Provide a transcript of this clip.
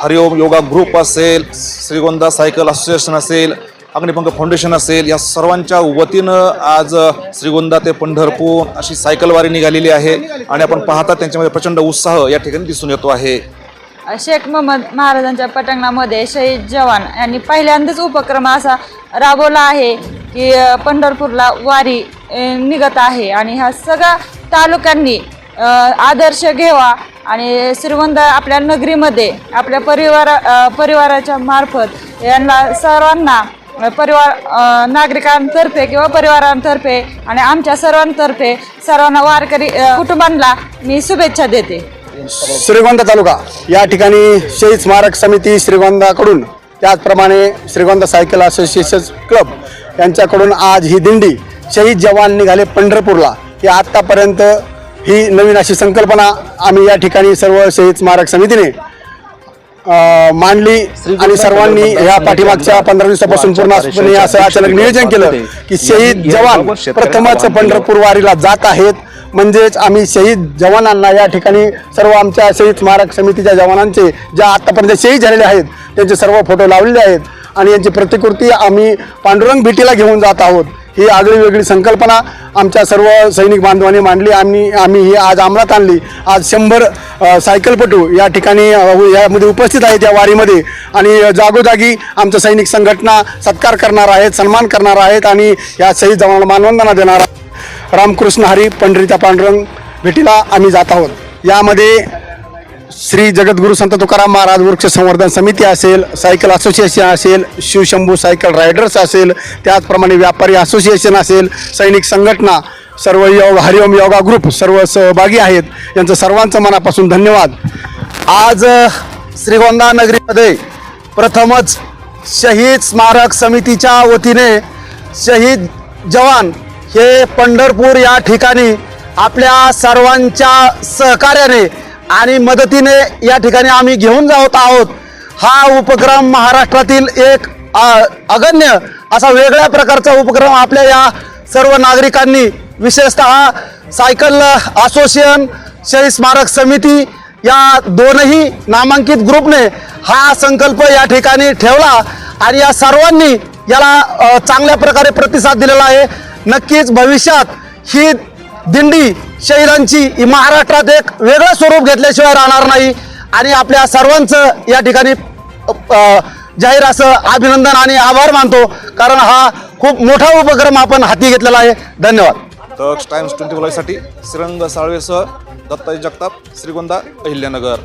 हरिओम yoga group असेल Shrigonda cycle association असेल Agnipankh foundation असेल या सर्वांच्या वतीनं आज श्रीगोंदा ते पंढरपूर अशी सायकलवारी निघालेली आहे आणि आपण पाहता त्यांच्यामध्ये प्रचंड उत्साह या ठिकाणी दिसून येतो आहे. शेख मोहम्मद महाराजांच्या पटांगणामध्ये शहीद जवान यांनी पहिल्यांदाच उपक्रम असा राबवला आहे की पंढरपूरला वारी निघत आहे आणि ह्या सगळ्या तालुक्यांनी आदर्श घेवा आणि श्रीगोंदा आपल्या नगरीमध्ये आपल्या परिवारा परिवाराच्या मार्फत यांना सर्वांना परिवार नागरिकांतर्फे किंवा परिवारांतर्फे आणि आमच्या सर्वांतर्फे सर्वांना वारकरी कुटुंबांना मी शुभेच्छा देते. श्रीगोंदा तालुका. या ठिकाणी शहीद स्मारक समिती श्रीगोंदाकडून त्याचप्रमाणे श्रीगोंदा सायकल असोसिएशन क्लब यांच्याकडून आज ही दिंडी शहीद जवान निघाले पंढरपूरला. हे आत्तापर्यंत ही नवीन अशी संकल्पना आम्ही या ठिकाणी सर्व शहीद स्मारक समितीने मांडली आणि सर्वांनी ह्या पाठीमागच्या पंधरा दिवसापासून पूर्णपणे असं अचानक नियोजन केलं की शहीद जवान प्रथमच पंढरपूर वारीला जात आहेत. म्हणजेच आम्ही शहीद जवानांना या ठिकाणी सर्व आमच्या शहीद स्मारक समितीच्या जवानांचे ज्या आतापर्यंत शहीद झालेले आहेत त्यांचे सर्व फोटो लावलेले आहेत. आणि यांची प्रतिकृती आम्ही पांडुरंग भेटीला घेऊन जात आहोत. ही आगळी वेगळी संकल्पना आमच्या सर्व सैनिक बांधवांनी मांडली. आम्ही आम्ही ही आज अंमलात आणली. आज शंभर सायकलपटू या ठिकाणी यामध्ये उपस्थित आहेत या वारीमध्ये. आणि जागोजागी आमच्या सैनिक संघटना सत्कार करणार आहेत सन्मान करणार आहेत आणि या शहीद जवानांना मानवंदना देणार आहेत. रामकृष्ण हरी पंढरीचा पांडुरंग भेटीला आम्ही जात आहोत. यामध्ये श्री जगद्गुरु संत तुकाराम महाराज वृक्ष संवर्धन समिती असेल सायकल असोसिएशन असेल शिवशंभू सायकल रायडर्स असेल त्याचप्रमाणे व्यापारी असोसिएशन असेल सैनिक संघटना सर्व योग हरिओम योगा ग्रुप सर्व सहभागी आहेत. यांचं सर्वांचं मनापासून धन्यवाद. आज श्रीगोंदा नगरीमध्ये प्रथमच शहीद स्मारक समितीच्या वतीने शहीद जवान हे पंढरपूर या ठिकाणी आपल्या सर्वांच्या सहकार्याने आणि मदतीने या ठिकाणी आम्ही घेऊन जात आहोत. हा उपक्रम महाराष्ट्रातील एक अगण्य असा वेगळ्या प्रकारचा उपक्रम आपल्या या सर्व नागरिकांनी विशेषतः सायकल असोसिएशन शहीद स्मारक समिती या दोनही नामांकित ग्रुपने हा संकल्प या ठिकाणी ठेवला आणि या सर्वांनी याला चांगल्या प्रकारे प्रतिसाद दिलेला आहे. नक्कीच भविष्यात ही दिंडी शहीदांची महाराष्ट्रात एक वेगळं स्वरूप घेतल्याशिवाय राहणार नाही. आणि आपल्या सर्वांचं या ठिकाणी जाहीर असं अभिनंदन आणि आभार मानतो. कारण हा खूप मोठा उपक्रम आपण हाती घेतलेला आहे. धन्यवाद. तर टाइम्स ट्वेंटी साठी श्रीरंग साळवेसह दत्ताजी जगताप श्रीगोंदा अहिल्यानगर.